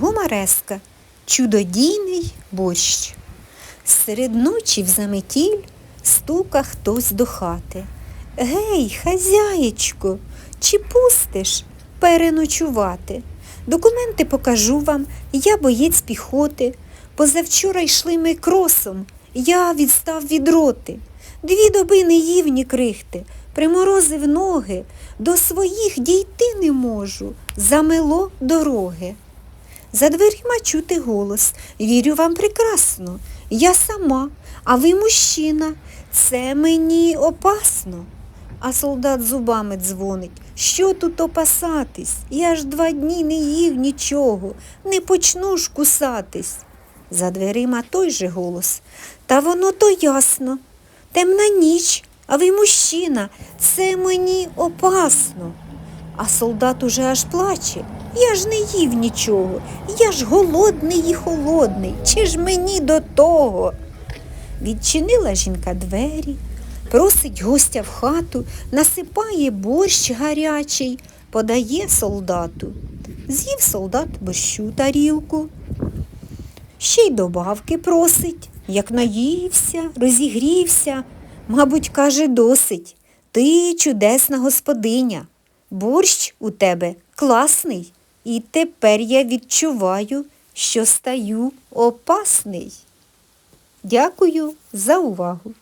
Гумареска. Чудодійний борщ. Серед ночі в заметіль стука хтось до хати. Гей, хазяєчко, чи пустиш переночувати? Документи покажу вам, я боєць піхоти. Позавчора йшли ми кросом, я відстав від роти. Дві доби не їв ні крихти, приморозив ноги, до своїх дійти не можу, замело дороги. За дверима чути голос. Вірю вам прекрасно. Я сама, а ви мужчина. Це мені опасно. А солдат зубами дзвонить. Що тут опасатись? Я ж два дні не їв нічого, не почну ж кусатись. За дверима той же голос. Та воно то ясно. Темна ніч, а ви мужчина. Це мені опасно. А солдат уже аж плаче. Я ж не їв нічого. Я ж голодний і холодний. Чи ж мені до того? Відчинила жінка двері, просить гостя в хату, насипає борщ гарячий, подає солдату. З'їв солдат борщу тарілку. Ще й добавки просить, як наївся, розігрівся. Мабуть, каже, досить. Ти чудесна господиня. Борщ у тебе класний, і тепер я відчуваю, що стаю опасний. Дякую за увагу.